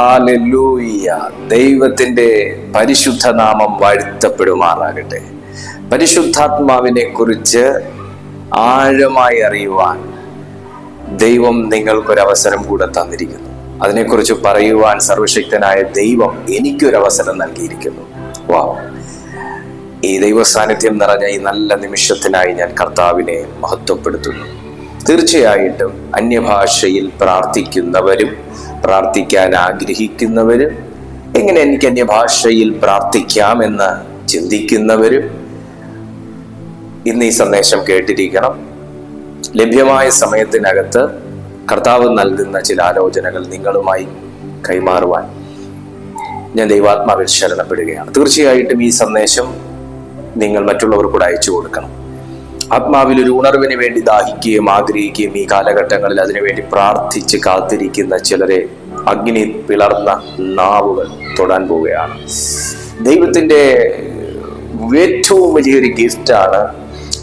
ഹാലൂയ്യ ദൈവത്തിന്റെ പരിശുദ്ധ നാമം വാഴ്ത്തപ്പെടുമാറാകട്ടെ പരിശുദ്ധാത്മാവിനെ കുറിച്ച് ആഴമായി അറിയുവാൻ ദൈവം നിങ്ങൾക്കൊരവസരം കൂടെ തന്നിരിക്കുന്നു. അതിനെക്കുറിച്ച് പറയുവാൻ സർവശക്തനായ ദൈവം എനിക്കൊരവസരം നൽകിയിരിക്കുന്നു. വാ. ഈ ദൈവ സാന്നിധ്യം നിറഞ്ഞ ഈ നല്ല നിമിഷത്തിനായി ഞാൻ കർത്താവിനെ മഹത്വപ്പെടുത്തുന്നു. തീർച്ചയായിട്ടും അന്യഭാഷയിൽ പ്രാർത്ഥിക്കുന്നവരും പ്രാർത്ഥിക്കാൻ ആഗ്രഹിക്കുന്നവരും എങ്ങനെ എനിക്ക് അന്യഭാഷയിൽ പ്രാർത്ഥിക്കാമെന്ന് ചിന്തിക്കുന്നവരും ഇന്ന് ഈ സന്ദേശം കേട്ടിരിക്കണം. ലഭ്യമായ സമയത്തിനകത്ത് കർത്താവ് നൽകുന്ന ചില ആലോചനകൾ നിങ്ങളുമായി കൈമാറുവാൻ ഞാൻ ദൈവാത്മാവിൽ ശരണപ്പെടുകയാണ്. തീർച്ചയായിട്ടും ഈ സന്ദേശം നിങ്ങൾ മറ്റുള്ളവർക്കൂടെ അയച്ചു കൊടുക്കണം. ആത്മാവിൽ ഒരു ഉണർവിന് വേണ്ടി ദാഹിക്കുകയും ആഗ്രഹിക്കുകയും ഈ കാലഘട്ടങ്ങളിൽ അതിനുവേണ്ടി പ്രാർത്ഥിച്ച് കാത്തിരിക്കുന്ന ചിലരെ അഗ്നി പിളർന്ന നാവുകൾ തൊടാൻ പോവുകയാണ്. ദൈവത്തിന്റെ ഏറ്റവും വലിയൊരു ഗിഫ്റ്റാണ്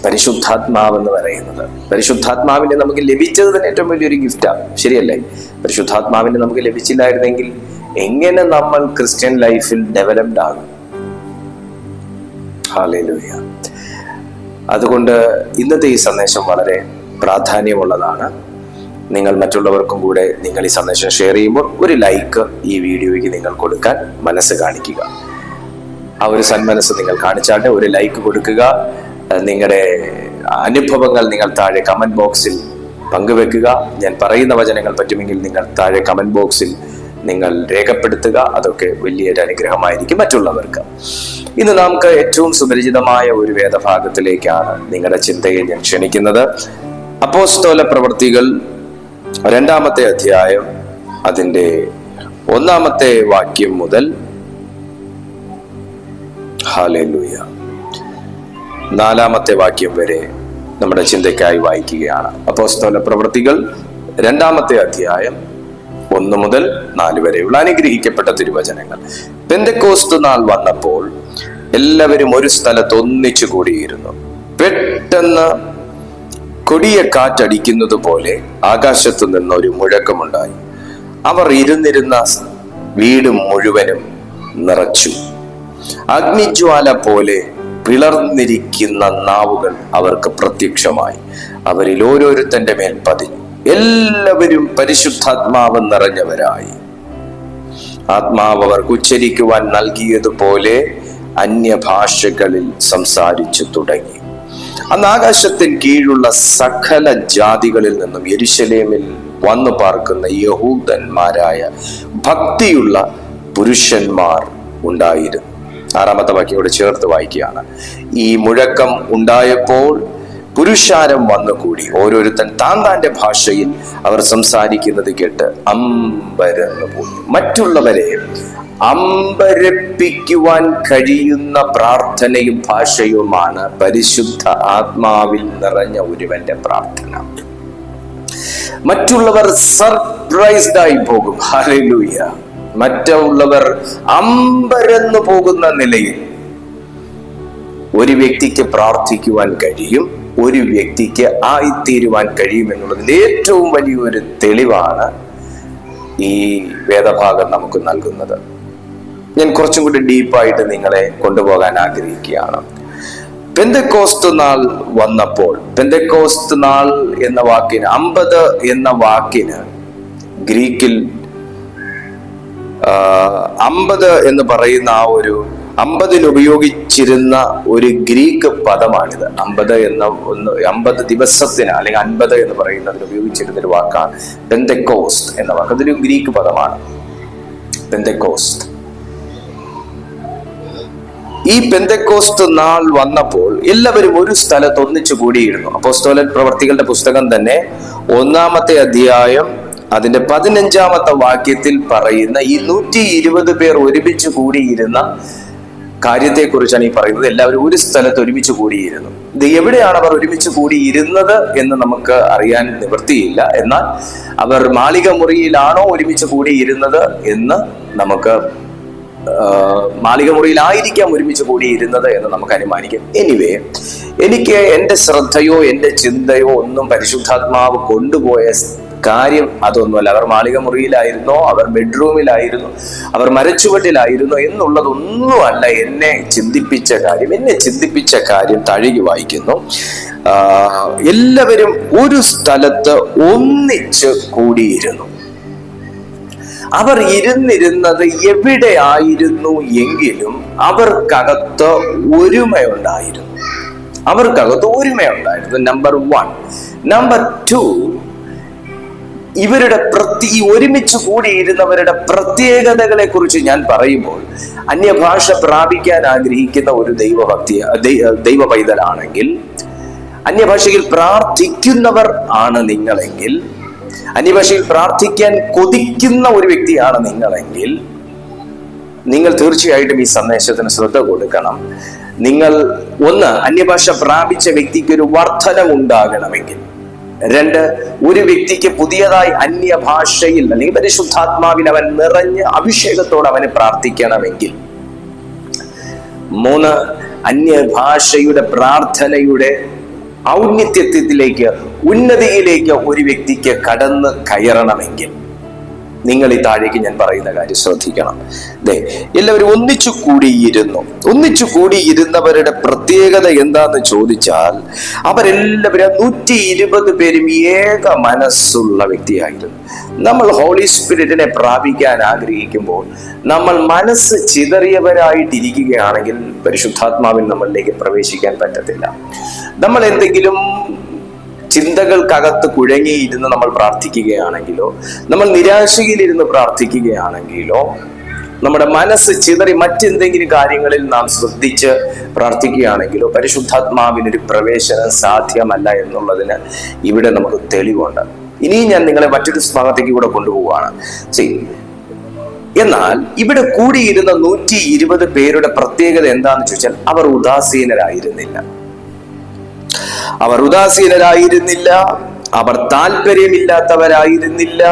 പരിശുദ്ധാത്മാവ് എന്ന് പറയുന്നത്. പരിശുദ്ധാത്മാവിനെ നമുക്ക് ലഭിച്ചത് തന്നെ ഏറ്റവും വലിയൊരു ഗിഫ്റ്റാണ് ശരിയല്ലേ? പരിശുദ്ധാത്മാവിനെ നമുക്ക് ലഭിച്ചില്ലായിരുന്നെങ്കിൽ എങ്ങനെ നമ്മൾ ക്രിസ്ത്യൻ ലൈഫിൽ ഡെവലപ്ഡ് ആകും? ഹാലേലൂയ അതുകൊണ്ട് ഇന്നത്തെ ഈ സന്ദേശം വളരെ പ്രാധാന്യമുള്ളതാണ്. നിങ്ങൾ മറ്റുള്ളവർക്കും കൂടെ നിങ്ങൾ ഈ സന്ദേശം ഷെയർ ചെയ്യുമ്പോൾ ഒരു ലൈക്ക് ഈ വീഡിയോയ്ക്ക് നിങ്ങൾ കൊടുക്കാൻ മനസ്സ് കാണിക്കുക. ആ ഒരു സന്മനസ് നിങ്ങൾ കാണിച്ചാട്ടെ ഒരു ലൈക്ക് കൊടുക്കുക. നിങ്ങളുടെ അനുഭവങ്ങൾ നിങ്ങൾ താഴെ കമന്റ് ബോക്സിൽ പങ്കുവെക്കുക. ഞാൻ പറയുന്ന വചനങ്ങൾ പറ്റുമെങ്കിൽ നിങ്ങൾ താഴെ കമന്റ് ബോക്സിൽ നിങ്ങൾ രേഖപ്പെടുത്തുക. അതൊക്കെ വലിയൊരു അനുഗ്രഹമായിരിക്കും മറ്റുള്ളവർക്ക്. ഇന്ന് നമുക്ക് ഏറ്റവും സുപരിചിതമായ ഒരു വേദഭാഗത്തിലേക്കാണ് നിങ്ങളുടെ ചിന്തയെ ഞാൻ ക്ഷണിക്കുന്നത്. അപ്പോസ്തോല പ്രവൃത്തികൾ രണ്ടാമത്തെ അധ്യായം അതിന്റെ ഒന്നാമത്തെ വാക്യം മുതൽ ഹാലൂയ നാലാമത്തെ വാക്യം വരെ നമ്മുടെ ചിന്തയ്ക്കായി വായിക്കുകയാണ്. അപ്പോസ്തോല പ്രവൃത്തികൾ രണ്ടാമത്തെ അധ്യായം ഒന്ന് മുതൽ നാല് വരെയുള്ള അനുഗ്രഹിക്കപ്പെട്ട തിരുവചനങ്ങൾ. പെന്തക്കോസ്ത് നാൾ വന്നപ്പോൾ എല്ലാവരും ഒരു സ്ഥലത്ത് ഒന്നിച്ചു കൂടിയിരുന്നു. പെട്ടെന്ന് കൊടിയ കാറ്റടിക്കുന്നത് പോലെ ആകാശത്തു നിന്ന് ഒരു മുഴക്കമുണ്ടായി. അവർ ഇരുന്നിരുന്ന വീട് മുഴുവനും നിറച്ചു. അഗ്നിജ്വാല പോലെ പിളർന്നിരിക്കുന്ന നാവുകൾ അവർക്ക് പ്രത്യക്ഷമായി. അവരിൽ ഓരോരുത്തന്റെ മേൽ പതിഞ്ഞു. എല്ലാവരും പരിശുദ്ധാത്മാവ് നിറഞ്ഞവരായി. ആത്മാവ് അവർക്ക് ഉച്ചരിക്കുവാൻ നൽകിയതുപോലെ അന്യഭാഷകളിൽ സംസാരിച്ചു തുടങ്ങി. അന്ന് ആകാശത്തിന് കീഴുള്ള സകല ജാതികളിൽ നിന്നും യെരുശലേമിൽ വന്നു പാർക്കുന്ന യഹൂദന്മാരായ ഭക്തിയുള്ള പുരുഷന്മാർ ഉണ്ടായിരുന്നു. ആറാമത്തെ വാക്യോട് ചേർത്ത് വായിക്കുകയാണ്. ഈ മുഴക്കം ഉണ്ടായപ്പോൾ പുരുഷാരം വന്നുകൂടി. ഓരോരുത്തൻ താൻ താന്റെ ഭാഷയിൽ അവർ സംസാരിക്കുന്നത് കേട്ട് അമ്പരന്ന് പോയി. മറ്റുള്ളവരെ അമ്പരപ്പിക്കുവാൻ കഴിയുന്ന പ്രാർത്ഥനയും ഭാഷയുമാണ് പരിശുദ്ധ ആത്മാവിൽ നിറഞ്ഞ ഒരുവന്റെ പ്രാർത്ഥന. മറ്റുള്ളവർ സർപ്രൈസ്ഡ് ആയി പോകും. ഹലൂയ മറ്റുള്ളവർ അമ്പരന്നു പോകുന്ന നിലയിൽ ഒരു വ്യക്തിക്ക് പ്രാർത്ഥിക്കുവാൻ കഴിയും. ഒരു വ്യക്തിക്ക് ആയിത്തീരുവാൻ കഴിയും എന്നുള്ളതിന്റെ ഏറ്റവും വലിയൊരു തെളിവാണ് ഈ വേദഭാഗം നമുക്ക് നൽകുന്നത്. ഞാൻ കുറച്ചും കൂടി ഡീപ്പായിട്ട് നിങ്ങളെ കൊണ്ടുപോകാൻ ആഗ്രഹിക്കുകയാണ്. പെന്തക്കോസ്ത് നാൾ വന്നപ്പോൾ പെന്തക്കോസ്ത് നാൾ എന്ന വാക്കിന് അമ്പത് എന്ന വാക്കിന് ഗ്രീക്കിൽ അമ്പത് എന്ന് പറയുന്ന ആ ഒരു അമ്പതിൽ ഉപയോഗിച്ചിരുന്ന ഒരു ഗ്രീക്ക് പദമാണിത്. അമ്പത് എന്ന ഒന്ന് അമ്പത് ദിവസത്തിന് അല്ലെങ്കിൽ അൻപത് എന്ന് പറയുന്നതിന് ഉപയോഗിച്ചിരുന്ന ഒരു വാക്കാണ്. പെന്തക്കോസ്റ്റ് എന്ന വാക്ക്. അതൊരു ഗ്രീക്ക് പദമാണ്. പെന്തക്കോസ്റ്റ് ഈ പെന്തക്കോസ്റ്റ് നാൾ വന്നപ്പോൾ എല്ലാവരും ഒരു സ്ഥലത്ത് ഒന്നിച്ചു കൂടിയിരുന്നു. അപ്പോസ്തോലൻ പ്രവർത്തികളുടെ പുസ്തകം തന്നെ ഒന്നാമത്തെ അധ്യായം അതിന്റെ പതിനഞ്ചാമത്തെ വാക്യത്തിൽ പറയുന്ന ഈ നൂറ്റി ഇരുപത് പേർ ഒരുമിച്ച് കൂടിയിരുന്ന കാര്യത്തെക്കുറിച്ചാണ് ഈ പറയുന്നത്. എല്ലാവരും ഒരു സ്ഥലത്ത് ഒരുമിച്ച് കൂടിയിരുന്നു. ഇത് എവിടെയാണ് അവർ ഒരുമിച്ച് കൂടിയിരുന്നത് എന്ന് നമുക്ക് അറിയാൻ നിവൃത്തിയില്ല. എന്നാൽ അവർ മാളിക മുറിയിലാണോ ഒരുമിച്ച് കൂടിയിരുന്നത് എന്ന് നമുക്ക് മാളിക മുറിയിലായിരിക്കാം ഒരുമിച്ച് കൂടിയിരുന്നത് എന്ന് നമുക്ക് അനുമാനിക്കാം. എനിവേ എനിക്ക് എന്റെ ശ്രദ്ധയോ എന്റെ ചിന്തയോ ഒന്നും പരിശുദ്ധാത്മാവ് കൊണ്ടുപോയ കാര്യം അതൊന്നുമല്ല. അവർ മാളിക മുറിയിലായിരുന്നോ അവർ ബെഡ്റൂമിലായിരുന്നു? അവർ മരച്ചുവട്ടിലായിരുന്നോ എന്നുള്ളതൊന്നുമല്ല എന്നെ ചിന്തിപ്പിച്ച കാര്യം. എന്നെ ചിന്തിപ്പിച്ച കാര്യം തഴുകി വായിക്കുന്നു. എല്ലാവരും ഒരു സ്ഥലത്ത് ഒന്നിച്ച് കൂടിയിരുന്നു. അവർ ഇരുന്നിരുന്നത് എവിടെയായിരുന്നു എങ്കിലും അവർക്കകത്ത് ഒരുമയുണ്ടായിരുന്നു. അവർക്കകത്ത് ഒരുമയുണ്ടായിരുന്നു. നമ്പർ വൺ നമ്പർ ടു ഇവരുടെ പ്രതി ഒരുമിച്ച് കൂടിയിരുന്നവരുടെ പ്രത്യേകതകളെ കുറിച്ച് ഞാൻ പറയുമ്പോൾ അന്യഭാഷ പ്രാപിക്കാൻ ആഗ്രഹിക്കുന്ന ഒരു ദൈവഭക്തി ദൈവ പൈതലാണെങ്കിൽ അന്യഭാഷയിൽ പ്രാർത്ഥിക്കുന്നവർ ആണ് നിങ്ങളെങ്കിൽ അന്യഭാഷയിൽ പ്രാർത്ഥിക്കാൻ കൊതിക്കുന്ന ഒരു വ്യക്തിയാണ് നിങ്ങളെങ്കിൽ നിങ്ങൾ തീർച്ചയായിട്ടും ഈ സന്ദേശത്തിന് ശ്രദ്ധ കൊടുക്കണം. നിങ്ങൾ ഒന്ന് അന്യഭാഷ പ്രാപിച്ച വ്യക്തിക്ക് ഒരു വർധനം ഉണ്ടാകണമെങ്കിൽ രണ്ട് ഒരു വ്യക്തിക്ക് പുതിയതായി അന്യ ഭാഷയിൽ അല്ലെങ്കിൽ പരിശുദ്ധാത്മാവിൽ അവൻ നിറഞ്ഞ് അഭിഷേകത്തോടെ അവന് പ്രാർത്ഥിക്കണമെങ്കിൽ. മൂന്ന് അന്യഭാഷയുടെ പ്രാർത്ഥനയുടെ ഔന്നത്യത്തിലേക്ക് ഉന്നതിയിലേക്ക് ഒരു വ്യക്തിക്ക് കടന്ന് കയറണമെങ്കിൽ. നിങ്ങൾ ഈ താഴേക്ക് ഞാൻ പറയുന്ന കാര്യം ശ്രദ്ധിക്കണം. ദേ എല്ലാവരും ഒന്നിച്ചു കൂടിയിരുന്നു. ഒന്നിച്ചു കൂടിയിരുന്നവരുടെ പ്രത്യേകത എന്താന്ന് ചോദിച്ചാൽ അവരെല്ലാവരും നൂറ്റി ഇരുപത് പേരും ഏക മനസ്സുള്ള വ്യക്തിയായിരുന്നു. നമ്മൾ ഹോളി സ്പിരിറ്റിനെ പ്രാപിക്കാൻ ആഗ്രഹിക്കുമ്പോൾ നമ്മൾ മനസ്സ് ചിതറിയവരായിട്ടിരിക്കുകയാണെങ്കിൽ പരിശുദ്ധാത്മാവിൽ നമ്മളിലേക്ക് പ്രവേശിക്കാൻ പറ്റത്തില്ല. നമ്മൾ എന്തെങ്കിലും ചിന്തകൾക്കകത്ത് കുഴങ്ങിയിരുന്ന് നമ്മൾ പ്രാർത്ഥിക്കുകയാണെങ്കിലോ നമ്മൾ നിരാശയിലിരുന്ന് പ്രാർത്ഥിക്കുകയാണെങ്കിലോ നമ്മുടെ മനസ്സ് ചിതറി മറ്റെന്തെങ്കിലും കാര്യങ്ങളിൽ നാം ശ്രദ്ധിച്ച് പ്രാർത്ഥിക്കുകയാണെങ്കിലോ പരിശുദ്ധാത്മാവിനൊരു പ്രവേശനം സാധ്യമല്ല എന്നുള്ളതിന് ഇവിടെ നമുക്ക് തെളിവുണ്ട്. ഇനിയും ഞാൻ നിങ്ങളെ മറ്റൊരു ഭാഗത്തേക്ക് കൂടെ കൊണ്ടുപോവുകയാണ്. See, എന്നാൽ ഇവിടെ കൂടിയിരുന്ന നൂറ്റി ഇരുപത് പേരുടെ പ്രത്യേകത എന്താണെന്ന് ചോദിച്ചാൽ അവർ ഉദാസീനരായിരുന്നില്ല. അവർ ഉദാസീനരായിരുന്നില്ല അവർ താല്പര്യമില്ലാത്തവരായിരുന്നില്ല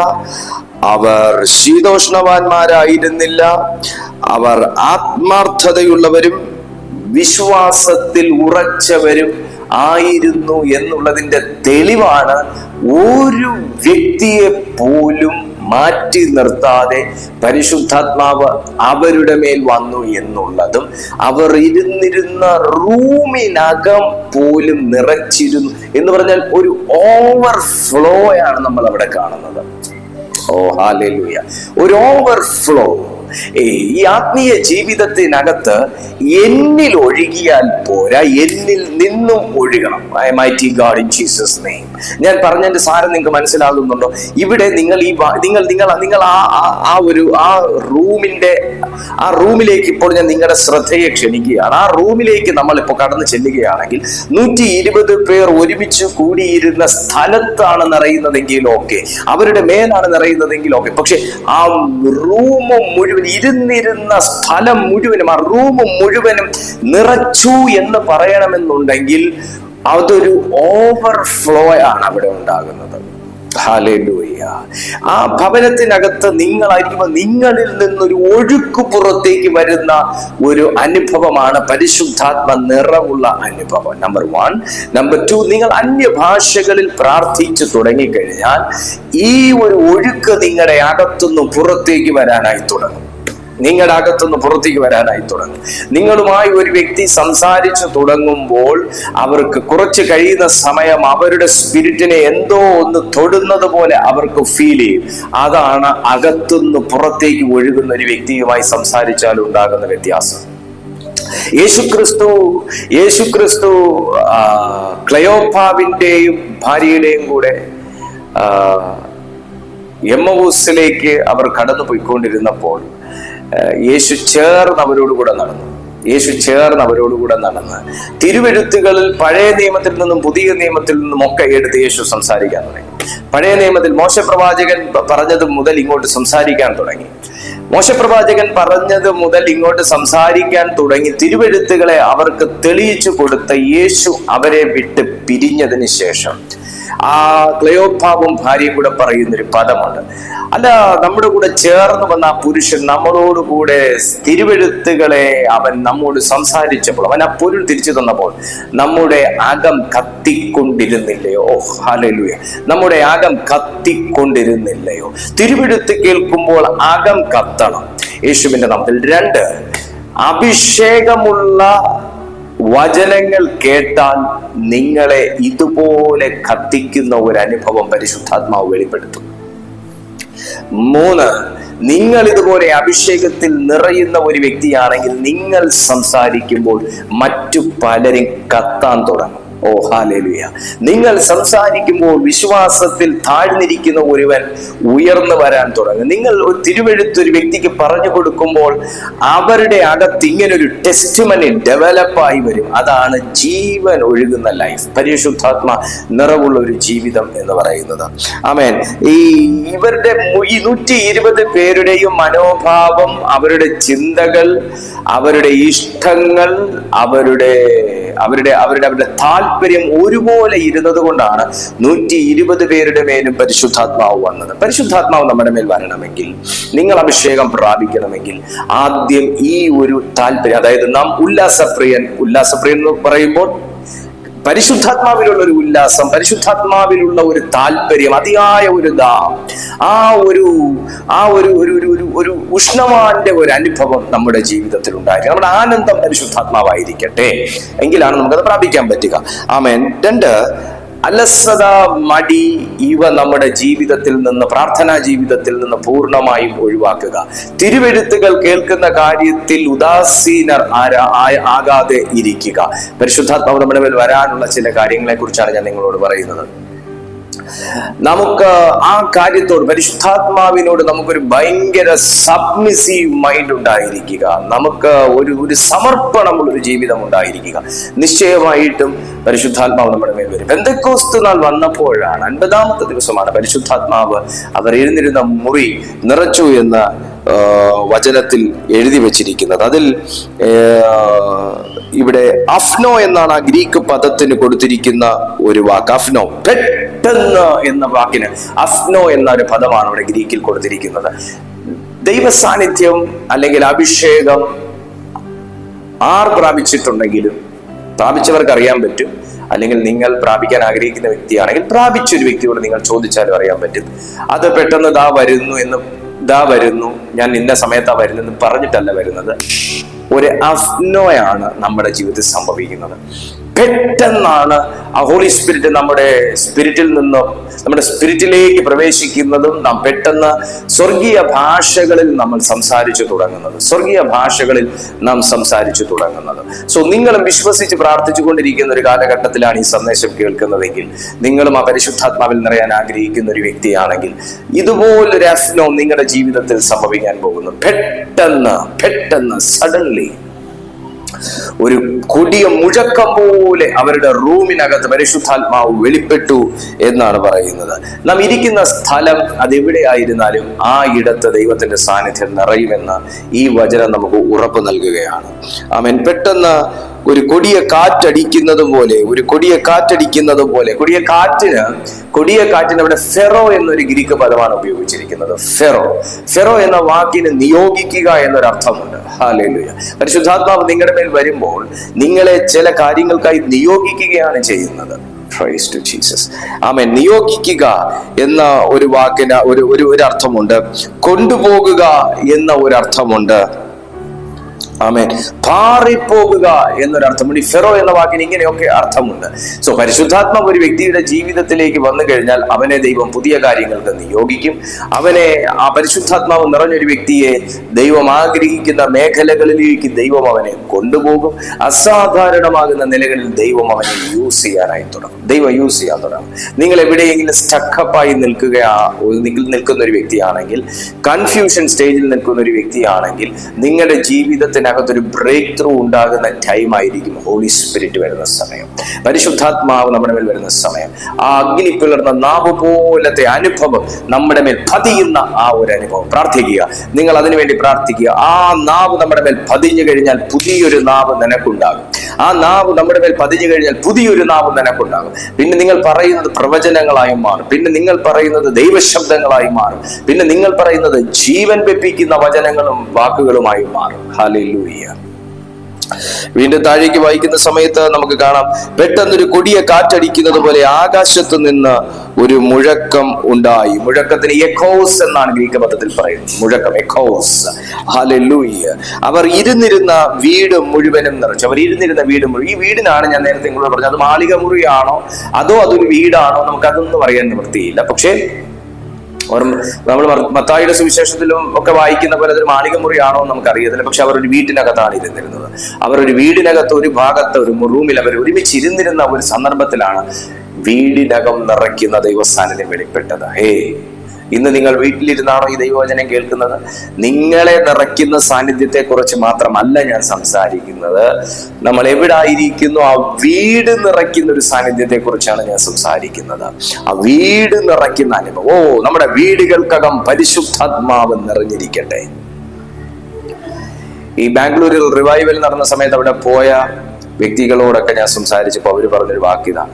അവർ ശീതോഷ്ണവാന്മാരായിരുന്നില്ല അവർ ആത്മാർത്ഥതയുള്ളവരും വിശ്വാസത്തിൽ ഉറച്ചവരും ആയിരുന്നു എന്നുള്ളതിന്റെ തെളിവാണ് ഒരു വ്യക്തിയെ പോലും മാറ്റി നിർത്താതെ പരിശുദ്ധാത്മാവ് അവരുടെ മേൽ വന്നു എന്നുള്ളതും അവർ ഇരുന്നിരുന്ന റൂമിനകം പോലും നിറച്ചിരുന്നു എന്ന് പറഞ്ഞാൽ ഒരു ഓവർ ഫ്ലോ ആണ് നമ്മൾ അവിടെ കാണുന്നത്. ഓ ഹാലൂയ ഒരു ഓവർഫ്ലോ ഈ ആത്മീയ ജീവിതത്തിനകത്ത് എന്നിൽ ഒഴുകിയാൽ പോരാ. എന്നിൽ നിന്നും ഒഴുകണം. I mighty God in Jesus name ഞാൻ പറഞ്ഞതിന്റെ സാരം നിങ്ങൾക്ക് മനസ്സിലാകുന്നുണ്ടോ? ഇവിടെ നിങ്ങൾ ഈ നിങ്ങൾ നിങ്ങൾ നിങ്ങൾ ആ ആ- ആ ഒരു ആ റൂമിന്റെ ആ റൂമിലേക്ക് ഇപ്പോൾ ഞാൻ നിങ്ങളുടെ ശ്രദ്ധയെ ക്ഷണിക്കുകയാണ്. ആ റൂമിലേക്ക് നമ്മൾ ഇപ്പോൾ കടന്നു ചെല്ലുകയാണെങ്കിൽ നൂറ്റി ഇരുപത് പേർ ഒരുമിച്ച് കൂടിയിരുന്ന സ്ഥലത്താണ് നിറയുന്നതെങ്കിൽ ഓക്കെ. അവരുടെ മേലാണ് നിറയുന്നതെങ്കിൽ ഓക്കെ. പക്ഷെ ആ റൂം മുഴുവൻ ഇരുന്നിരുന്ന സ്ഥലം മുഴുവനും ആ റൂം മുഴുവനും നിറച്ചു എന്ന് പറയണമെന്നുണ്ടെങ്കിൽ അതൊരു ഓവർഫ്ലോ ആണ് അവിടെ ഉണ്ടാകുന്നത്. ആ ഭവനത്തിനകത്ത് നിങ്ങളായിരിക്കുമ്പോൾ നിങ്ങളിൽ നിന്നൊരു ഒഴുക്ക് പുറത്തേക്ക് വരുന്ന ഒരു അനുഭവമാണ് പരിശുദ്ധാത്മ നിറവുള്ള അനുഭവം. നമ്പർ വൺ നമ്പർ ടു നിങ്ങൾ അന്യ ഭാഷകളിൽ പ്രാർത്ഥിച്ചു തുടങ്ങിക്കഴിഞ്ഞാൽ ഈ ഒരു ഒഴുക്ക് നിങ്ങളുടെ അകത്തുനിന്ന് പുറത്തേക്ക് വരാനായി തുടങ്ങും. നിങ്ങളുടെ അകത്തുനിന്ന് പുറത്തേക്ക് വരാനായി തുടങ്ങും. നിങ്ങളുമായി ഒരു വ്യക്തി സംസാരിച്ചു തുടങ്ങുമ്പോൾ അവർക്ക് കുറച്ച് കഴിയുന്ന സമയം അവരുടെ സ്പിരിറ്റിനെ എന്തോ ഒന്ന് തൊടുന്നത് പോലെ അവർക്ക് ഫീൽ ചെയ്യും. അതാണ് അകത്തുനിന്ന് പുറത്തേക്ക് ഒഴുകുന്ന ഒരു വ്യക്തിയുമായി സംസാരിച്ചാൽ ഉണ്ടാകുന്ന വ്യത്യാസം. യേശുക്രിസ്തു യേശുക്രിസ്തു ആ, ക്ലയോപ്പാവിന്റെയും ഭാര്യയുടെയും കൂടെ എമ്മവൂസിലേക്ക് അവർ കടന്നു പോയിക്കൊണ്ടിരുന്നപ്പോൾ യേശു ചേർന്ന് അവരോടുകൂടെ നടന്നു. യേശു ചേർന്ന് അവരോടുകൂടെ നടന്ന്. തിരുവെഴുത്തുകളിൽ പഴയ നിയമത്തിൽ നിന്നും പുതിയ നിയമത്തിൽ നിന്നും ഒക്കെ എടുത്ത് യേശു സംസാരിക്കാൻ തുടങ്ങി. പഴയ നിയമത്തിൽ മോശപ്രവാചകൻ പറഞ്ഞത് മുതൽ ഇങ്ങോട്ട് സംസാരിക്കാൻ തുടങ്ങി. മോശപ്രവാചകൻ പറഞ്ഞത് മുതൽ ഇങ്ങോട്ട് സംസാരിക്കാൻ തുടങ്ങി. തിരുവെഴുത്തുകളെ അവർക്ക് തെളിയിച്ചു കൊടുത്ത യേശു അവരെ വിട്ട് പിരിഞ്ഞതിന് ശേഷം ആ ക്ലയോപ്പാവും ഭാര്യയും കൂടെ പറയുന്നൊരു പദമുണ്ട്. അല്ല നമ്മുടെ കൂടെ ചേർന്ന് വന്ന ആ പുരുഷൻ നമ്മളോട് കൂടെ തിരുവെഴുത്തുകളെ അവൻ നമ്മോട് സംസാരിച്ചപ്പോൾ അവൻ ആ പൊരുൾ തിരിച്ചു തന്നപ്പോൾ നമ്മുടെ അകം കത്തിക്കൊണ്ടിരുന്നില്ലയോ? ഹാലലുയ നമ്മുടെ അകം കത്തിക്കൊണ്ടിരുന്നില്ലയോ? തിരുവെഴുത്ത് കേൾക്കുമ്പോൾ അകം കത്തണം. യേശുവിന്റെ നാമത്തിൽ രണ്ട് അഭിഷേകമുള്ള വചനങ്ങൾ കേട്ടാൽ നിങ്ങളെ ഇതുപോലെ കത്തിക്കുന്ന ഒരു അനുഭവം പരിശുദ്ധാത്മാവ് വെളിപ്പെടുത്തും. മൂന്ന് നിങ്ങൾ ഇതുപോലെ അഭിഷേകത്തിൽ നിറയുന്ന ഒരു വ്യക്തിയാണെങ്കിൽ നിങ്ങൾ സംസാരിക്കുമ്പോൾ മറ്റു പലരും കത്താൻ തുടങ്ങും. ഓ ഹാലേലുയ നിങ്ങൾ സംസാരിക്കുമ്പോൾ വിശ്വാസത്തിൽ താഴ്ന്നിരിക്കുന്ന ഒരുവൻ ഉയർന്നു വരാൻ തുടങ്ങും. നിങ്ങൾ ഒരു തിരുവെഴുത്ത് ഒരു വ്യക്തിക്ക് പറഞ്ഞു കൊടുക്കുമ്പോൾ അവരുടെ അകത്ത് ഇങ്ങനെ ഒരു ടെസ്റ്റ്മനി ഡെവലപ്പായി വരും. അതാണ് ജീവൻ ഒഴുകുന്ന ലൈഫ് പരിശുദ്ധാത്മ നിറവുള്ള ഒരു ജീവിതം എന്ന് പറയുന്നത്. ആമേൻ ഈ ഇവരുടെ നൂറ്റി ഇരുപത് പേരുടെയും മനോഭാവം അവരുടെ ചിന്തകൾ അവരുടെ ഇഷ്ടങ്ങൾ അവരുടെ അവരുടെ അവരുടെ അവരുടെ താല്പര്യം ഒരുപോലെ ഇരുന്നത് കൊണ്ടാണ് നൂറ്റി ഇരുപത് പേരുടെ മേലും പരിശുദ്ധാത്മാവ് വന്നത്. പരിശുദ്ധാത്മാവ് നമ്മുടെ മേൽ വരണമെങ്കിൽ നിങ്ങൾ അഭിഷേകം പ്രാപിക്കണമെങ്കിൽ ആദ്യം ഈ ഒരു താല്പര്യം അതായത് നാം ഉല്ലാസപ്രിയൻ ഉല്ലാസപ്രിയൻ എന്ന് പറയുമ്പോൾ പരിശുദ്ധാത്മാവിലുള്ള ഒരു ഉല്ലാസം പരിശുദ്ധാത്മാവിലുള്ള ഒരു താല്പര്യം അതിയായ ഒരു ദാം ആ ഒരു ആ ഒരു ഒരു ഒരു ഒരു ഒരു ഉഷ്ണമാന്റെ ഒരു അനുഭവം നമ്മുടെ ജീവിതത്തിൽ ഉണ്ടായിരിക്കും. നമ്മുടെ ആനന്ദം പരിശുദ്ധാത്മാവായിരിക്കട്ടെ. എങ്കിലാണ് നമുക്കത് പ്രാപിക്കാൻ പറ്റുക. ആമേൻ. രണ്ട് അലസത മടി ഇവ നമ്മുടെ ജീവിതത്തിൽ നിന്ന് പ്രാർത്ഥനാ ജീവിതത്തിൽ നിന്ന് പൂർണമായും ഒഴിവാക്കുക. തിരുവെഴുത്തുകൾ കേൾക്കുന്ന കാര്യത്തിൽ ഉദാസീനർ ആകാതെ ഇരിക്കുക. പരിശുദ്ധാത്മാവ് നമ്മുടെ മേൽ വരാനുള്ള ചില കാര്യങ്ങളെ കുറിച്ചാണ് ഞാൻ നിങ്ങളോട് പറയുന്നത്. നമുക്ക് ആ കാര്യത്തോട് പരിശുദ്ധാത്മാവിനോട് നമുക്കൊരു ഭയങ്കര സബ്മിസീവ് മൈൻഡ് ഉണ്ടായിരിക്കുക. നമുക്ക് ഒരു ഒരു സമർപ്പണമുള്ള ഒരു ജീവിതം ഉണ്ടായിരിക്കുക. നിശ്ചയമായിട്ടും പരിശുദ്ധാത്മാവ് നമ്മുടെ മേൽ വരും. എന്തൊക്കെ നാൾ വന്നപ്പോഴാണ് അൻപതാമത്തെ ദിവസമാണ് പരിശുദ്ധാത്മാവ് അവർ എഴുന്നിരുന്ന മുറി നിറച്ചു എന്ന വചനത്തിൽ എഴുതി വച്ചിരിക്കുന്നത്. അതിൽ ഇവിടെ അഫ്നോ എന്നാണ് ആ ഗ്രീക്ക് പദത്തിന് കൊടുത്തിരിക്കുന്ന ഒരു വാക്ക്. അഫ്നോ പെട്ടെന്ന് എന്ന വാക്കിന് അഫ്നോ എന്ന ഒരു പദമാണ് ഇവിടെ ഗ്രീക്കിൽ കൊടുത്തിരിക്കുന്നത്. ദൈവ സാന്നിധ്യം അല്ലെങ്കിൽ അഭിഷേകം ആർ പ്രാപിച്ചിട്ടുണ്ടെങ്കിലും പ്രാപിച്ചവർക്ക് അറിയാൻ പറ്റും. അല്ലെങ്കിൽ നിങ്ങൾ പ്രാപിക്കാൻ ആഗ്രഹിക്കുന്ന വ്യക്തിയാണെങ്കിൽ പ്രാപിച്ച ഒരു വ്യക്തിയോട് നിങ്ങൾ ചോദിച്ചാലും അറിയാൻ പറ്റും. അത് പെട്ടെന്ന് ദാ വരുന്നു എന്ന് ദാ വരുന്നു ഞാൻ ഇന്ന സമയത്താ വരുന്നെന്ന് പറഞ്ഞിട്ടല്ല വരുന്നത്. ഒരു അഫ്നോയാണ് നമ്മുടെ ജീവിതത്തിൽ സംഭവിക്കുന്നത്. പെട്ടെന്നാണ് ആ ഹോളി സ്പിരിറ്റ് നമ്മുടെ സ്പിരിറ്റിൽ നിന്നും നമ്മുടെ സ്പിരിറ്റിലേക്ക് പ്രവേശിക്കുന്നതും നാം പെട്ടെന്ന് സ്വർഗീയ ഭാഷകളിൽ നമ്മൾ സംസാരിച്ചു തുടങ്ങുന്നത്. സ്വർഗീയ ഭാഷകളിൽ നാം സംസാരിച്ചു തുടങ്ങുന്നത്. സോ നിങ്ങളും വിശ്വസിച്ച് പ്രാർത്ഥിച്ചുകൊണ്ടിരിക്കുന്ന ഒരു കാലഘട്ടത്തിലാണ് ഈ സന്ദേശം കേൾക്കുന്നതെങ്കിൽ നിങ്ങളും ആ പരിശുദ്ധാത്മാവിൽ നിറയാൻ ആഗ്രഹിക്കുന്ന ഒരു വ്യക്തിയാണെങ്കിൽ ഇതുപോലൊരു അഫ്നോ നിങ്ങളുടെ ജീവിതത്തിൽ സംഭവിക്കാൻ പോകുന്നു. പെട്ടെന്ന് പെട്ടെന്ന് സഡൻലി ഒരു കൊടിയ മുഴക്കം പോലെ അവരുടെ റൂമിനകത്ത് പരിശുദ്ധാത്മാവ് വെളിപ്പെട്ടു എന്നാണ് പറയുന്നത്. നാം ഇരിക്കുന്ന സ്ഥലം അതെവിടെയായിരുന്നാലും ആ ഇടത്ത് ദൈവത്തിന്റെ സാന്നിധ്യം നിറയുമെന്ന് ഈ വചനം നമുക്ക് ഉറപ്പ് നൽകുകയാണ്. ആമേൻ. പെട്ടെന്ന് ഒരു കൊടിയ കാറ്റടിക്കുന്നത് പോലെ ഒരു കൊടിയ കാറ്റടിക്കുന്നത് പോലെ കൊടിയ കാറ്റിന് കൊടിയ കാറ്റിന് അവിടെ ഫെറോ എന്നൊരു ഗ്രീക്ക് പദമാണ് ഉപയോഗിച്ചിരിക്കുന്നത്. ഫെറോ. ഫെറോ എന്ന വാക്കിന് നിയോഗിക്കുക എന്നൊരു അർത്ഥമുണ്ട് ഹാലേലുയ. പരിശുദ്ധാത്മാവ് നിങ്ങളുടെ മേൽ വരുമ്പോൾ നിങ്ങളെ ചില കാര്യങ്ങൾക്കായി നിയോഗിക്കുകയാണ് ചെയ്യുന്നത്. To Jesus. ആമേൻ നിയോഗിക്കുക എന്ന ഒരു വാക്കിന് ഒരു ഒരു അർത്ഥമുണ്ട്. കൊണ്ടുപോകുക എന്ന ഒരു അർത്ഥമുണ്ട്. ആമേൻ. പാറിപ്പോകുക എന്നൊരർത്ഥമുണ്ട് ഈ ഫെറോ എന്ന വാക്കിന് ഇങ്ങനെയൊക്കെ അർത്ഥമുണ്ട്. സോ പരിശുദ്ധാത്മാവ് ഒരു വ്യക്തിയുടെ ജീവിതത്തിലേക്ക് വന്നു കഴിഞ്ഞാൽ അവനെ ദൈവം പുതിയ കാര്യങ്ങൾക്ക് നിയോഗിക്കും. അവനെ ആ പരിശുദ്ധാത്മാവ് നിറഞ്ഞൊരു വ്യക്തിയെ ദൈവം ആഗ്രഹിക്കുന്ന മേഖലകളിലേക്ക് ദൈവം അവനെ കൊണ്ടുപോകും. അസാധാരണമാകുന്ന നിലകളിൽ ദൈവം അവനെ യൂസ് ചെയ്യാനായി തുടങ്ങും. ദൈവം യൂസ് ചെയ്യാൻ തുടങ്ങും. നിങ്ങൾ എവിടെയെങ്കിലും സ്റ്റക്കപ്പായി നിൽക്കുക നിൽക്കുന്ന ഒരു വ്യക്തിയാണെങ്കിൽ കൺഫ്യൂഷൻ സ്റ്റേജിൽ നിൽക്കുന്ന ഒരു വ്യക്തിയാണെങ്കിൽ നിങ്ങളുടെ ജീവിതത്തിന് ജീവിതത്തിനകത്തൊരു ബ്രേക്ക് ത്രൂ ഉണ്ടാകുന്ന ടൈം ആയിരിക്കും ഹോളി സ്പിരിറ്റ് വരുന്ന സമയം. പരിശുദ്ധാത്മാവ് നമ്മുടെ മേൽ വരുന്ന സമയം. ആ അഗ്നി പിളർന്ന നാവ് പോലത്തെ അനുഭവം നമ്മുടെ മേൽ പതിയുന്ന ആ ഒരു അനുഭവം. പ്രാർത്ഥിക്കുക. നിങ്ങൾ അതിനുവേണ്ടി പ്രാർത്ഥിക്കുക. ആ നാവ് നമ്മുടെ മേൽ പതിഞ്ഞു കഴിഞ്ഞാൽ പുതിയൊരു നാവ് നിനക്കുണ്ടാകും. ആ നാവ് നമ്മുടെ മേൽ പതിഞ്ഞു കഴിഞ്ഞാൽ പുതിയൊരു നാവ് നിനക്കുണ്ടാകും. പിന്നെ നിങ്ങൾ പറയുന്നത് പ്രവചനങ്ങളായി മാറും. പിന്നെ നിങ്ങൾ പറയുന്നത് ദൈവശബ്ദങ്ങളായി മാറും. പിന്നെ നിങ്ങൾ പറയുന്നത് ജീവൻ വെപ്പിക്കുന്ന വചനങ്ങളും വാക്കുകളുമായി മാറും. ഹാലൂയ്യ വീണ്ടും താഴേക്ക് വായിക്കുന്ന സമയത്ത് നമുക്ക് കാണാം. പെട്ടെന്നൊരു കൊടിയ കാറ്റടിക്കുന്നത് പോലെ ആകാശത്ത് നിന്ന് ഒരു മുഴക്കം ഉണ്ടായി. മുഴക്കത്തിന് എക്കോസ് എന്നാണ് ഗ്രീക്ക് പദത്തിൽ പറയുന്നത്. മുഴക്കം ഹാലൂയ്യ അവർ ഇരുന്നിരുന്ന വീട് മുഴുവനും നിറച്ചു. അവർ ഇരുന്നിരുന്ന വീട് മുഴുവൻ. ഈ വീടിനാണ് ഞാൻ നേരത്തെ നിങ്ങളോട് പറഞ്ഞത്. അത് മാളിക മുറിയാണോ അതോ അതൊരു വീടാണോ? നമുക്ക് അതൊന്നും അറിയാൻ നിവൃത്തിയില്ല. പക്ഷേ നമ്മൾ മത്തായിയുടെ സുവിശേഷത്തിലും ഒക്കെ വായിക്കുന്ന പോലെ അതൊരു മാളിക മുറിയാണോ എന്ന് നമുക്ക് അറിയത്തില്ല പക്ഷെ അവർ ഒരു വീട്ടിനകത്താണ് ഇരുന്നിരുന്നത്. അവർ ഒരു വീടിനകത്ത് ഒരു ഭാഗത്ത് ഒരു റൂമിൽ അവർ ഒരുമിച്ച് ഇരുന്നിരുന്ന ഒരു സന്ദർഭത്തിലാണ് വീടിനകം നിറയ്ക്കുന്ന ദൈവസ്ഥാനത്തെ വെളിപ്പെട്ടത്. ഹേ ഇന്ന് നിങ്ങൾ വീട്ടിലിരുന്നാണോ ഈ ദൈവവചനം കേൾക്കുന്നത്? നിങ്ങളെ നിറയ്ക്കുന്ന സാന്നിധ്യത്തെ കുറിച്ച് മാത്രമല്ല ഞാൻ സംസാരിക്കുന്നത്. നമ്മൾ എവിടായിരിക്കുന്നു? ആ വീട് നിറയ്ക്കുന്ന ഒരു സാന്നിധ്യത്തെ കുറിച്ചാണ് ഞാൻ സംസാരിക്കുന്നത്. ആ വീട് നിറയ്ക്കുന്ന അനുഭവം. ഓ നമ്മുടെ വീടുകൾക്കകം പരിശുദ്ധാത്മാവ് നിറഞ്ഞിരിക്കട്ടെ. ഈ ബാംഗ്ലൂരിൽ റിവൈവൽ നടന്ന സമയത്ത് അവിടെ പോയ വ്യക്തികളോടൊക്കെ ഞാൻ സംസാരിച്ചപ്പോൾ അവർ പറഞ്ഞൊരു വാക്കിതാണ്.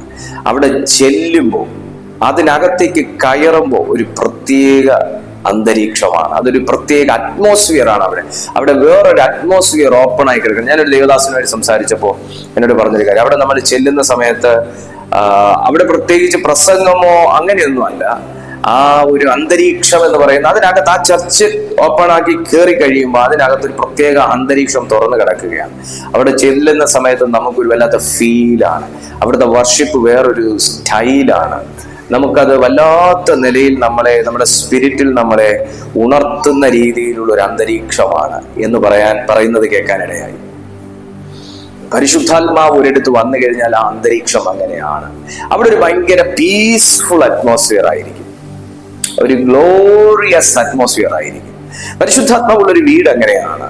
അവിടെ ചെല്ലുമ്പോൾ അതിനകത്തേക്ക് കയറുമ്പോൾ ഒരു പ്രത്യേക അന്തരീക്ഷമാണ്. അതൊരു പ്രത്യേക അറ്റ്മോസ്ഫിയർ ആണ് അവിടെ. അവിടെ വേറൊരു അറ്റ്മോസ്ഫിയർ ഓപ്പൺ ആയി കിടക്കുന്നത് ഞാനൊരു ദേവദാസനുമായിട്ട് സംസാരിച്ചപ്പോൾ എന്നോട് പറഞ്ഞൊരു കാര്യം. അവിടെ നമ്മൾ ചെല്ലുന്ന സമയത്ത് അവിടെ പ്രത്യേകിച്ച് പ്രസംഗമോ അങ്ങനെയൊന്നുമല്ല ആ ഒരു അന്തരീക്ഷം എന്ന് പറയുന്നത് അതിനകത്ത് ആ ചർച്ച് ഓപ്പൺ ആക്കി കയറി കഴിയുമ്പോൾ അതിനകത്ത് ഒരു പ്രത്യേക അന്തരീക്ഷം തുറന്നു കിടക്കുകയാണ്. അവിടെ ചെല്ലുന്ന സമയത്ത് നമുക്കൊരു വല്ലാത്ത ഫീലാണ് അവിടുത്തെ വർഷിപ്പ് വേറൊരു സ്റ്റൈലാണ് നമുക്കത് വല്ലാത്ത നിലയിൽ നമ്മളെ നമ്മുടെ സ്പിരിറ്റിൽ നമ്മളെ ഉണർത്തുന്ന രീതിയിലുള്ള ഒരു അന്തരീക്ഷമാണ് എന്ന് പറയാൻ പറയുന്നത് കേൾക്കാനിടയായി. പരിശുദ്ധാത്മാവ് ഒരിടത്ത് വന്നു കഴിഞ്ഞാൽ ആ അന്തരീക്ഷം അങ്ങനെയാണ്. അവിടെ ഒരു ഭയങ്കര പീസ്ഫുൾ അറ്റ്മോസ്ഫിയർ ആയിരിക്കും. ഒരു ഗ്ലോറിയസ് അറ്റ്മോസ്ഫിയർ ആയിരിക്കും. പരിശുദ്ധാത്മാവുള്ള ഒരു വീട് അങ്ങനെയാണ്.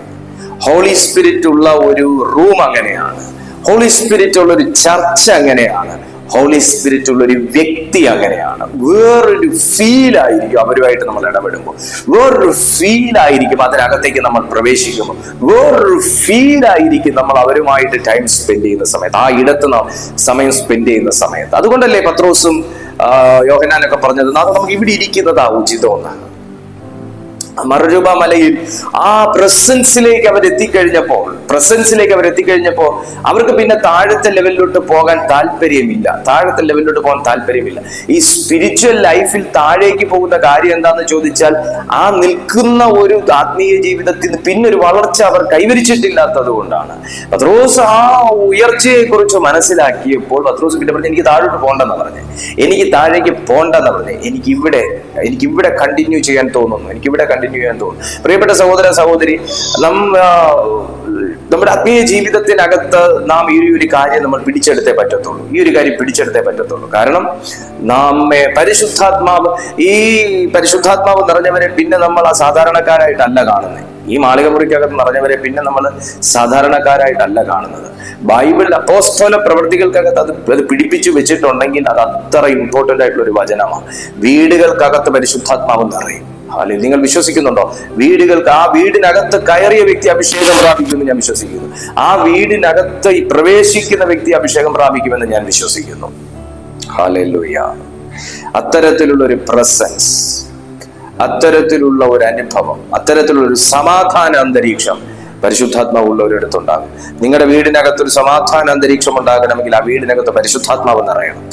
ഹോളി സ്പിരിറ്റ് ഉള്ള ഒരു റൂം അങ്ങനെയാണ്. ഹോളി സ്പിരിറ്റ് ഉള്ള ഒരു ചർച്ച അങ്ങനെയാണ്. ഹോളി സ്പിരിറ്റ് ഉള്ള ഒരു വ്യക്തി അങ്ങനെയാണ്. വേറൊരു ഫീൽ ആയിരിക്കും അവരുമായിട്ട് നമ്മൾ ഇടപെടുമ്പോൾ. വേറൊരു ഫീൽ ആയിരിക്കും അതിനകത്തേക്ക് നമ്മൾ പ്രവേശിക്കുമ്പോൾ. വേറൊരു ഫീൽ ആയിരിക്കും നമ്മൾ അവരുമായിട്ട് ടൈം സ്പെൻഡ് ചെയ്യുന്ന സമയത്ത്. ആ ഇടത്ത് നാം സമയം സ്പെൻഡ് ചെയ്യുന്ന സമയത്ത്. അതുകൊണ്ടല്ലേ പത്രോസും യോഹനാനൊക്കെ പറഞ്ഞത് അത് നമുക്ക് ഇവിടെ ഇരിക്കുന്നതാ ഉചിതമെന്നാണ് മറുരൂപ മലയിൽ ആ പ്രസൻസിലേക്ക് അവർ എത്തിക്കഴിഞ്ഞപ്പോൾ പ്രസൻസിലേക്ക് അവർ എത്തിക്കഴിഞ്ഞപ്പോൾ അവർക്ക് പിന്നെ താഴത്തെ ലെവലിലോട്ട് പോകാൻ താല്പര്യമില്ല. താഴത്തെ ലെവലിലോട്ട് പോകാൻ താല്പര്യമില്ല. ഈ സ്പിരിച്വൽ ലൈഫിൽ താഴേക്ക് പോകുന്ന കാര്യം എന്താണെന്ന് ചോദിച്ചാൽ ആ നിൽക്കുന്ന ഒരു ആത്മീയ ജീവിതത്തിൽ പിന്നൊരു വളർച്ച അവർ കൈവരിച്ചിട്ടില്ലാത്തത് കൊണ്ടാണ്. പത്രോസ് ആ ഉയർച്ചയെ കുറിച്ച് മനസ്സിലാക്കിയപ്പോൾ പത്രോസ് പിന്നെ പറഞ്ഞു എനിക്ക് താഴോട്ട് പോകണ്ടെന്ന് പറഞ്ഞു. എനിക്ക് താഴേക്ക് പോകണ്ടെന്ന് പറഞ്ഞു. എനിക്ക് ഇവിടെ എനിക്ക് ഇവിടെ കണ്ടിന്യൂ ചെയ്യാൻ തോന്നുന്നു. എനിക്ക് ഇവിടെ കണ്ടിന്യൂ ചെയ്യാൻ തോന്നുന്നു. പ്രിയപ്പെട്ട സഹോദര സഹോദരി നം നമ്മുടെ ആത്മീയ ജീവിതത്തിനകത്ത് നാം ഈ ഒരു കാര്യം നമ്മൾ പിടിച്ചെടുത്തേ പറ്റത്തുള്ളൂ. ഈ ഒരു കാര്യം പിടിച്ചെടുത്തേ പറ്റത്തുള്ളൂ. കാരണം നമ്മെ പരിശുദ്ധാത്മാവ് ഈ പരിശുദ്ധാത്മാവ് നിറഞ്ഞവരെ പിന്നെ നമ്മൾ ആ സാധാരണക്കാരായിട്ടല്ല കാണുന്നത്. ഈ മാളിക മുറിക്കകത്ത് നിറഞ്ഞവരെ പിന്നെ നമ്മൾ സാധാരണക്കാരായിട്ടല്ല കാണുന്നത്. ബൈബിൾ അപ്പോസ്തോല പ്രവൃത്തികൾക്കകത്ത് അത് അത് പിടിപ്പിച്ചു വെച്ചിട്ടുണ്ടെങ്കിൽ അത് അത്ര ഇമ്പോർട്ടന്റ് ആയിട്ടുള്ള ഒരു വചനമാണ്. വീടുകൾക്കകത്ത് പരിശുദ്ധാത്മാവ് നിറയും. അല്ലെ? നിങ്ങൾ വിശ്വസിക്കുന്നുണ്ടോ? വീടുകൾക്ക് ആ വീടിനകത്ത് കയറിയ വ്യക്തി അഭിഷേകം പ്രാപിക്കുമെന്ന് ഞാൻ വിശ്വസിക്കുന്നു. ആ വീടിനകത്ത് പ്രവേശിക്കുന്ന വ്യക്തി അഭിഷേകം പ്രാപിക്കുമെന്ന് ഞാൻ വിശ്വസിക്കുന്നു. അത്തരത്തിലുള്ള ഒരു പ്രസൻസ് അത്തരത്തിലുള്ള ഒരു അനുഭവം അത്തരത്തിലുള്ള ഒരു സമാധാന അന്തരീക്ഷം പരിശുദ്ധാത്മാവ് ഉള്ളവരിടത്തുണ്ടാകും നിങ്ങളുടെ വീടിനകത്ത് ഒരു സമാധാന അന്തരീക്ഷം ഉണ്ടാകണമെങ്കിൽ ആ വീടിനകത്ത് പരിശുദ്ധാത്മാവ് നിറയണം.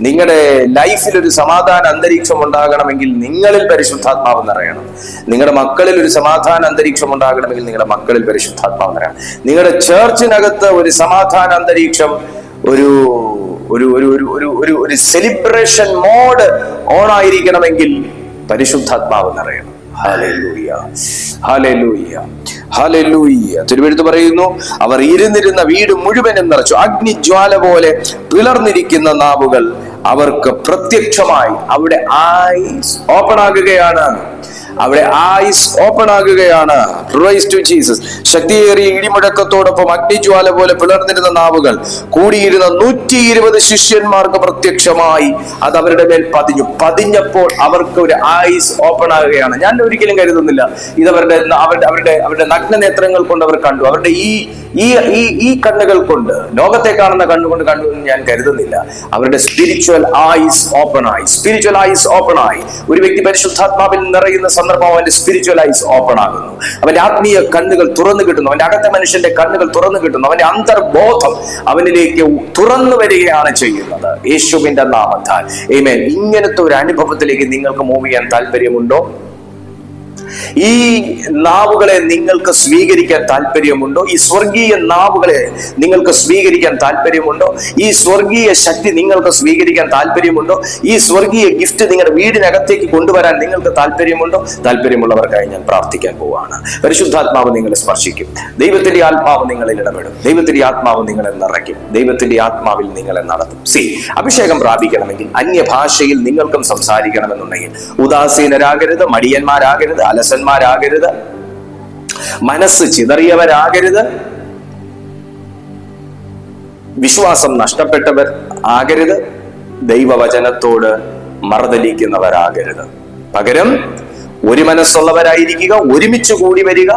നിങ്ങളുടെ ലൈഫിൽ ഒരു സമാധാന അന്തരീക്ഷം ഉണ്ടാകണമെങ്കിൽ നിങ്ങളിൽ പരിശുദ്ധാത്മാവ് നിറയണം. നിങ്ങളുടെ മക്കളിൽ ഒരു സമാധാന അന്തരീക്ഷം ഉണ്ടാകണമെങ്കിൽ നിങ്ങളുടെ മക്കളിൽ പരിശുദ്ധാത്മാവ് നിറയണം. നിങ്ങളുടെ ചേർച്ചിനകത്ത് ഒരു സമാധാന അന്തരീക്ഷം ഒരു ഒരു ഒരു ഒരു ഒരു ഒരു സെലിബ്രേഷൻ മോഡ് ഓൺ ആയിരിക്കണമെങ്കിൽ പരിശുദ്ധാത്മാവ് നിറയണം. തിരുവെഴുത്ത് പറയുന്നു അവർ ഇരുന്നിരുന്ന വീട് മുഴുവനും നിറച്ചു. അഗ്നിജ്വാല പോലെ പിളർന്നിരിക്കുന്ന നാവുകൾ അവർക്ക് പ്രത്യക്ഷമായി അവിടെ ഐസ് ഓപ്പൺ ആകുകയാണ്. അവിടെ ആയിസ് ഓപ്പൺ ആകുകയാണ്. ടു ജീസസ് ശക്തിയേറിയ ഇടിമുഴക്കത്തോടൊപ്പം അഗ്നിജ്വാല പോലെ പിളർന്നിരുന്ന നാവുകൾ കൂടിയിരുന്ന നൂറ്റി ഇരുപത് ശിഷ്യന്മാർക്ക് പ്രത്യക്ഷമായി. അത് അവരുടെ മേൽ പതിഞ്ഞു. പതിഞ്ഞപ്പോൾ അവർക്ക് ഒരു ആയിസ് ഓപ്പൺ ആകുകയാണ്. ഞാൻ ഒരിക്കലും കരുതുന്നില്ല. ഇത് അവരുടെ അവരുടെ അവരുടെ അവരുടെ നഗ്ന നേത്രങ്ങൾ കൊണ്ട് അവർ കണ്ടു. അവരുടെ ഈ ഈ ഈ കണ്ണുകൾ കൊണ്ട് ലോകത്തെ കാണുന്ന കണ്ണുകൊണ്ട് കണ്ടു എന്ന് ഞാൻ കരുതുന്നില്ല. അവരുടെ സ്പിരിച്വൽ ഐസ് ഓപ്പൺ ആയി. സ്പിരിച്വൽ ഐസ് ഓപ്പൺ ആയി. ഒരു വ്യക്തി പരിശുദ്ധാത്മാവിൽ നിറയുന്ന സന്ദർഭം അവന്റെ സ്പിരിച്വൽ ഐസ് ഓപ്പൺ ആകുന്നു. അവന്റെ ആത്മീയ കണ്ണുകൾ തുറന്നു കിട്ടുന്നു. അവന്റെ അകത്തെ മനുഷ്യന്റെ കണ്ണുകൾ തുറന്നു കിട്ടുന്നു. അവന്റെ അന്തർബോധം അവനിലേക്ക് തുറന്നു വരികയാണ് ചെയ്യുന്നത്. യേശുവിന്റെ നാമത്താൽ. ഏമേൻ ഇങ്ങനത്തെ ഒരു അനുഭവത്തിലേക്ക് നിങ്ങൾക്ക് മൂവ് ചെയ്യാൻ താല്പര്യമുണ്ടോ ഈ നാവുകളെ നിങ്ങൾക്ക് സ്വീകരിക്കാൻ താല്പര്യമുണ്ടോ? ഈ സ്വർഗീയ നാവുകളെ നിങ്ങൾക്ക് സ്വീകരിക്കാൻ താല്പര്യമുണ്ടോ? ഈ സ്വർഗീയ ശക്തി നിങ്ങൾക്ക് സ്വീകരിക്കാൻ താല്പര്യമുണ്ടോ? ഈ സ്വർഗീയ ഗിഫ്റ്റ് നിങ്ങളുടെ വീടിനകത്തേക്ക് കൊണ്ടുവരാൻ നിങ്ങൾക്ക് താല്പര്യമുണ്ടോ? താല്പര്യമുള്ളവർക്കായി ഞാൻ പ്രാർത്ഥിക്കാൻ പോവാണ്. പരിശുദ്ധാത്മാവ് നിങ്ങളെ സ്പർശിക്കും. ദൈവത്തിന്റെ ആത്മാവ് നിങ്ങളിൽ ഇടപെടും. ദൈവത്തിന്റെ ആത്മാവ് നിങ്ങളെ നിറയ്ക്കും. ദൈവത്തിന്റെ ആത്മാവിൽ നിങ്ങളെ നടത്തും. സി അഭിഷേകം പ്രാപിക്കണമെങ്കിൽ അന്യഭാഷയിൽ നിങ്ങൾക്കും സംസാരിക്കണമെന്നുണ്ടെങ്കിൽ ഉദാസീനരാകരുത് മടിയന്മാരാകരുത് അലസന്മാരാകരുത് മനസ്സ് ചിതറിയവരാകരുത്. വിശ്വാസം നഷ്ടപ്പെട്ടവർ ആകരുത്. ദൈവവചനത്തോട് മറുതലിക്കുന്നവരാകരുത് പകരം ഒരു മനസ്സുള്ളവരായിരിക്കുക ഒരുമിച്ച് കൂടി വരിക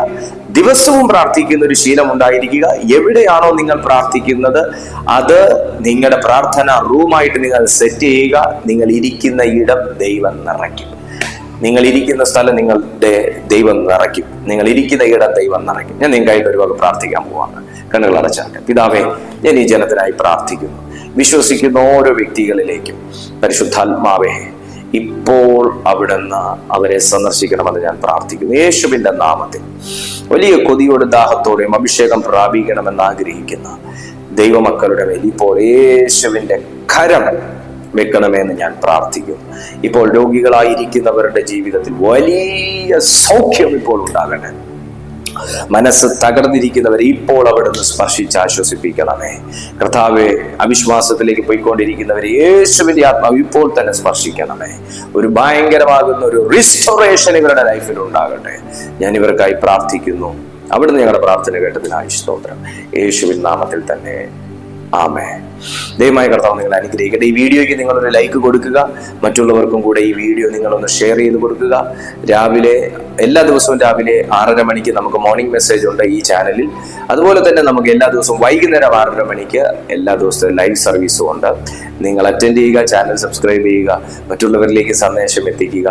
ദിവസവും പ്രാർത്ഥിക്കുന്ന ഒരു ശീലം ഉണ്ടായിരിക്കുക. എവിടെയാണോ നിങ്ങൾ പ്രാർത്ഥിക്കുന്നത് അത് നിങ്ങളുടെ പ്രാർത്ഥന റൂമായിട്ട് നിങ്ങൾ സെറ്റ് ചെയ്യുക. നിങ്ങൾ ഇരിക്കുന്ന ഇടം ദൈവം നിറയ്ക്കും. നിങ്ങൾ ഇരിക്കുന്ന സ്ഥലം നിങ്ങളുടെ ദൈവം നിറയ്ക്കും. നിങ്ങൾ ഇരിക്കുന്ന ഇടം ദൈവം നിറയ്ക്കും. ഞാൻ നിങ്ങൾക്കായിട്ട് ഒരു വക പ്രാർത്ഥിക്കാൻ പോവാണ്. കണ്ണുകൾ അടച്ചാട്ടെ പിതാവേ ഞാൻ ഈ ജനത്തിനായി പ്രാർത്ഥിക്കുന്നു. വിശ്വസിക്കുന്ന ഓരോ വ്യക്തികളിലേക്കും പരിശുദ്ധാത്മാവേ ഇപ്പോൾ അവിടുന്ന് അവരെ സന്ദർശിക്കണമെന്ന് ഞാൻ പ്രാർത്ഥിക്കുന്നു. യേശുവിന്റെ നാമത്തിൽ വലിയ കൊതിയോടും ദാഹത്തോടെയും അഭിഷേകം പ്രാപിക്കണമെന്ന് ആഗ്രഹിക്കുന്ന ദൈവമക്കളുടെ മേൽ ഇപ്പോൾ യേശുവിന്റെ കരം വെക്കണമെന്ന് ഞാൻ പ്രാർത്ഥിക്കുന്നു. ഇപ്പോൾ രോഗികളായിരിക്കുന്നവരുടെ ജീവിതത്തിൽ വലിയ സൗഖ്യം ഇപ്പോൾ ഉണ്ടാകട്ടെ. മനസ്സ് തകർന്നിരിക്കുന്നവരെ ഇപ്പോൾ അവിടുന്ന് സ്പർശിച്ച് ആശ്വസിപ്പിക്കണമേ. കർത്താവെ അവിശ്വാസത്തിലേക്ക് പോയിക്കൊണ്ടിരിക്കുന്നവരെ യേശുവിന്റെ ആത്മാവ് ഇപ്പോൾ തന്നെ സ്പർശിക്കണമേ. ഒരു ഭയങ്കരമാകുന്ന ഒരു റിസ്റ്റോറേഷൻ ഇവരുടെ ലൈഫിൽ ഉണ്ടാകട്ടെ. ഞാൻ ഇവർക്കായി പ്രാർത്ഥിക്കുന്നു. അവിടുന്ന് ഞങ്ങളുടെ പ്രാർത്ഥന കേട്ടതിനായി സ്തോത്രം. യേശുവിൻ നാമത്തിൽ തന്നെ ആമേ ദയമായ കർത്താവ് നിങ്ങൾ അനുഗ്രഹിക്കട്ടെ. ഈ വീഡിയോയ്ക്ക് നിങ്ങളൊരു ലൈക്ക് കൊടുക്കുക. മറ്റുള്ളവർക്കും കൂടെ ഈ വീഡിയോ നിങ്ങളൊന്ന് ഷെയർ ചെയ്ത് കൊടുക്കുക. രാവിലെ എല്ലാ ദിവസവും രാവിലെ ആറര മണിക്ക് നമുക്ക് മോർണിംഗ് മെസ്സേജ് ഉണ്ട് ഈ ചാനലിൽ അതുപോലെ തന്നെ നമുക്ക് എല്ലാ ദിവസവും വൈകുന്നേരം ആറര മണിക്ക് എല്ലാ ദിവസവും ലൈവ് സർവീസും ഉണ്ട്. നിങ്ങൾ അറ്റൻഡ് ചെയ്യുക ചാനൽ സബ്സ്ക്രൈബ് ചെയ്യുക മറ്റുള്ളവരിലേക്ക് സന്ദേശം എത്തിക്കുക.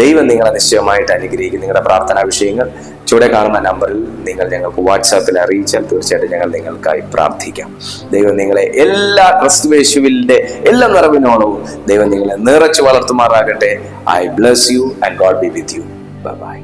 ദൈവം നിങ്ങളെ നിശ്ചയമായിട്ട് അനുഗ്രഹിക്കും. നിങ്ങളുടെ പ്രാർത്ഥനാ വിഷയങ്ങൾ ചുവടെ കാണുന്ന നമ്പറിൽ നിങ്ങൾ ഞങ്ങൾക്ക് വാട്സാപ്പിൽ അറിയിച്ചാൽ തീർച്ചയായിട്ടും ഞങ്ങൾ നിങ്ങൾക്കായി പ്രാർത്ഥിക്കാം. ദൈവം നിങ്ങളെ എല്ലാ ക്രിസ്തുവേശുവിന്റെ എല്ലാ നിറവിനോളവും ദൈവം നിങ്ങളെ നിറച്ചു വളർത്തുമാറാകട്ടെ. I bless you and God be with you bye